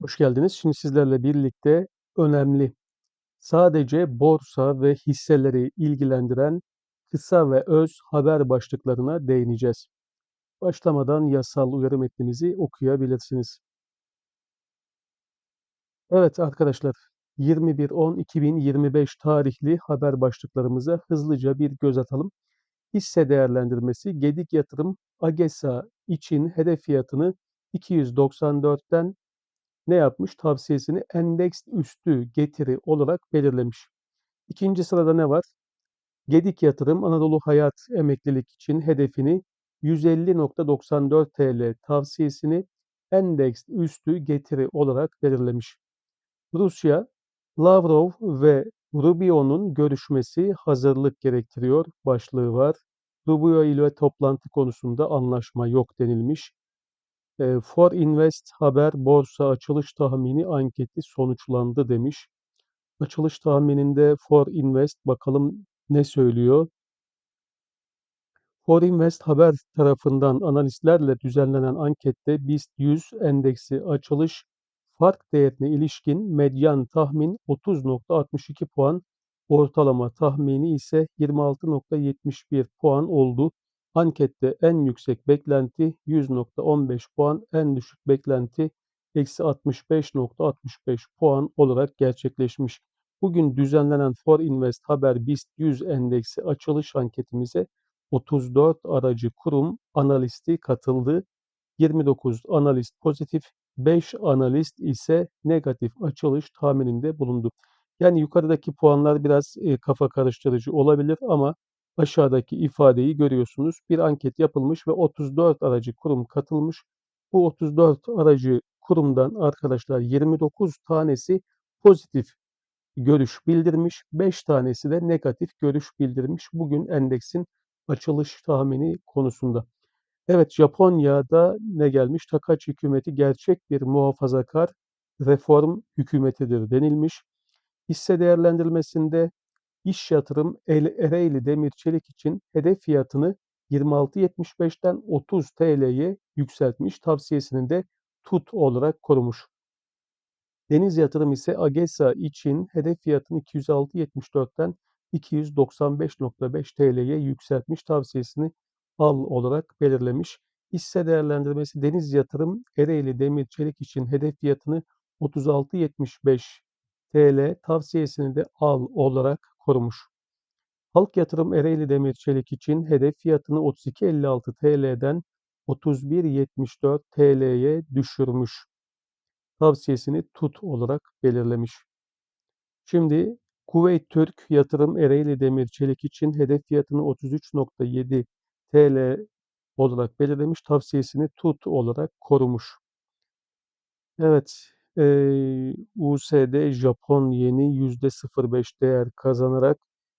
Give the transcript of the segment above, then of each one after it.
Hoş geldiniz. Şimdi sizlerle birlikte önemli, sadece borsa ve hisseleri ilgilendiren kısa ve öz haber başlıklarına değineceğiz. Başlamadan yasal uyarı metnimizi okuyabilirsiniz. Evet arkadaşlar, 21.10.2025 tarihli haber başlıklarımıza hızlıca bir göz atalım. Hisse değerlendirmesi Gedik Yatırım AGESA için hedef fiyatını 294'ten ne yapmış? Tavsiyesini endeks üstü getiri olarak belirlemiş. İkinci sırada ne var? Gedik Yatırım Anadolu Hayat emeklilik için hedefini 150.94 TL tavsiyesini endeks üstü getiri olarak belirlemiş. Rusya, Lavrov ve Rubio'nun görüşmesi hazırlık gerektiriyor başlığı var. Rubio ile toplantı konusunda anlaşma yok denilmiş. E, For Invest Haber borsa açılış tahmini anketi sonuçlandı demiş. Açılış tahmininde For Invest bakalım ne söylüyor? For Invest Haber tarafından analistlerle düzenlenen ankette BIST 100 endeksi açılış fark değerine ilişkin medyan tahmin 30.62 puan, ortalama tahmini ise 26.71 puan oldu. Ankette en yüksek beklenti 100.15 puan, en düşük beklenti eksi 65.65 puan olarak gerçekleşmiş. Bugün düzenlenen For Invest Haber BIST 100 endeksi açılış anketimize 34 aracı kurum analisti katıldı. 29 analist pozitif, 5 analist ise negatif açılış tahmininde bulundu. Yani yukarıdaki puanlar biraz e, kafa karıştırıcı olabilir ama aşağıdaki ifadeyi görüyorsunuz. Bir anket yapılmış ve 34 aracı kurum katılmış. Bu 34 aracı kurumdan arkadaşlar 29 tanesi pozitif görüş bildirmiş, 5 tanesi de negatif görüş bildirmiş. Bugün endeksin açılış tahmini konusunda. Evet Japonya'da ne gelmiş? Takachi hükümeti gerçek bir muhafazakar reform hükümetidir denilmiş. Hisse değerlendirmesinde iş yatırım Ereğli Demir Çelik için hedef fiyatını 26.75'ten 30 TL'ye yükseltmiş. Tavsiyesini de tut olarak korumuş. Deniz Yatırım ise AGESA için hedef fiyatını 206.74'ten 295.5 TL'ye yükseltmiş. Tavsiyesini al olarak belirlemiş. Hisse değerlendirmesi Deniz Yatırım Ereğli Demir Çelik için hedef fiyatını 36.75 TL tavsiyesini de al olarak korumuş. Halk Yatırım Ereğli Demir Çelik için hedef fiyatını 32.56 TL'den 31.74 TL'ye düşürmüş. Tavsiyesini tut olarak belirlemiş. Şimdi Kuveyt Türk Yatırım Ereğli Demir Çelik için hedef fiyatını 33.7 TL olarak belirlemiş. Tavsiyesini tut olarak korumuş. Evet, e, USD Japon yeni %05 değer kazanarak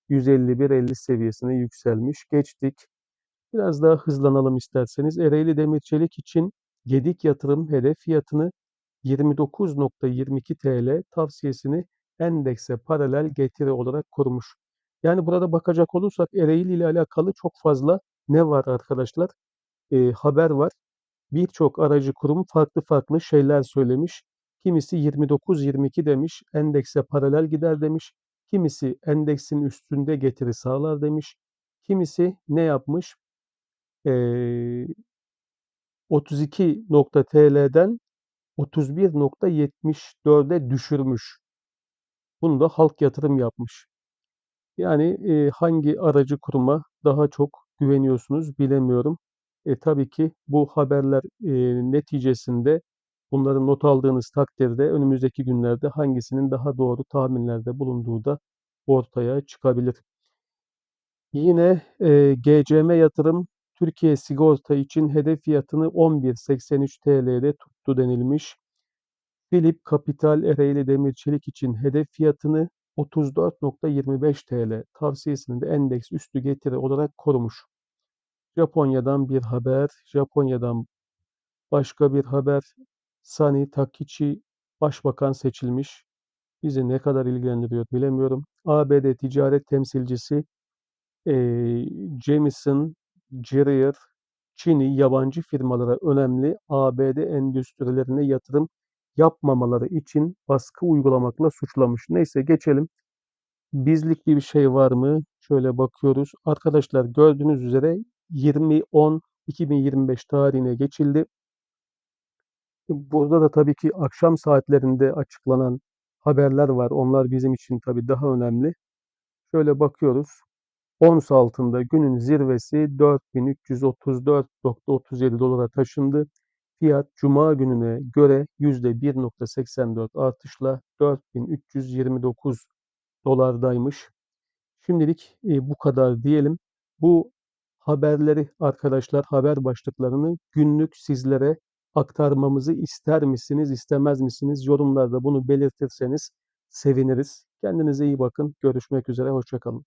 151.50 seviyesine yükselmiş. Geçtik. Biraz daha hızlanalım isterseniz. Ereğli Demir Çelik için Gedik Yatırım hedef fiyatını 29.22 TL tavsiyesini endekse paralel getiri olarak korumuş. Yani burada bakacak olursak Ereğli ile alakalı çok fazla ne var arkadaşlar? E, haber var. Birçok aracı kurum farklı farklı şeyler söylemiş. Kimisi 29-22 demiş, endekse paralel gider demiş. Kimisi endeksin üstünde getiri sağlar demiş. Kimisi ne yapmış? Ee, 32.TL'den 31.74'e düşürmüş. Bunu da halk yatırım yapmış. Yani e, hangi aracı kuruma daha çok güveniyorsunuz bilemiyorum. E, tabii ki bu haberler e, neticesinde bunları not aldığınız takdirde önümüzdeki günlerde hangisinin daha doğru tahminlerde bulunduğu da ortaya çıkabilir. Yine e, GCM yatırım Türkiye sigorta için hedef fiyatını 11.83 TL'de tuttu denilmiş. Philip Kapital Ereğli Demir Çelik için hedef fiyatını 34.25 TL tavsiyesini de endeks üstü getiri olarak korumuş. Japonya'dan bir haber, Japonya'dan başka bir haber. Sani Takichi başbakan seçilmiş. Bizi ne kadar ilgilendiriyor bilemiyorum. ABD ticaret temsilcisi e, Jameson Greer, Çin'i yabancı firmalara önemli ABD endüstrilerine yatırım yapmamaları için baskı uygulamakla suçlamış. Neyse geçelim. Bizlik bir şey var mı? Şöyle bakıyoruz. Arkadaşlar gördüğünüz üzere 20.10.2025 tarihine geçildi. Burada da tabii ki akşam saatlerinde açıklanan haberler var. Onlar bizim için tabii daha önemli. Şöyle bakıyoruz. Ons altında günün zirvesi 4334.37 dolara taşındı. Fiyat Cuma gününe göre %1.84 artışla 4329 dolardaymış. Şimdilik e, bu kadar diyelim. Bu haberleri arkadaşlar haber başlıklarını günlük sizlere aktarmamızı ister misiniz, istemez misiniz? Yorumlarda bunu belirtirseniz seviniriz. Kendinize iyi bakın. Görüşmek üzere. Hoşçakalın.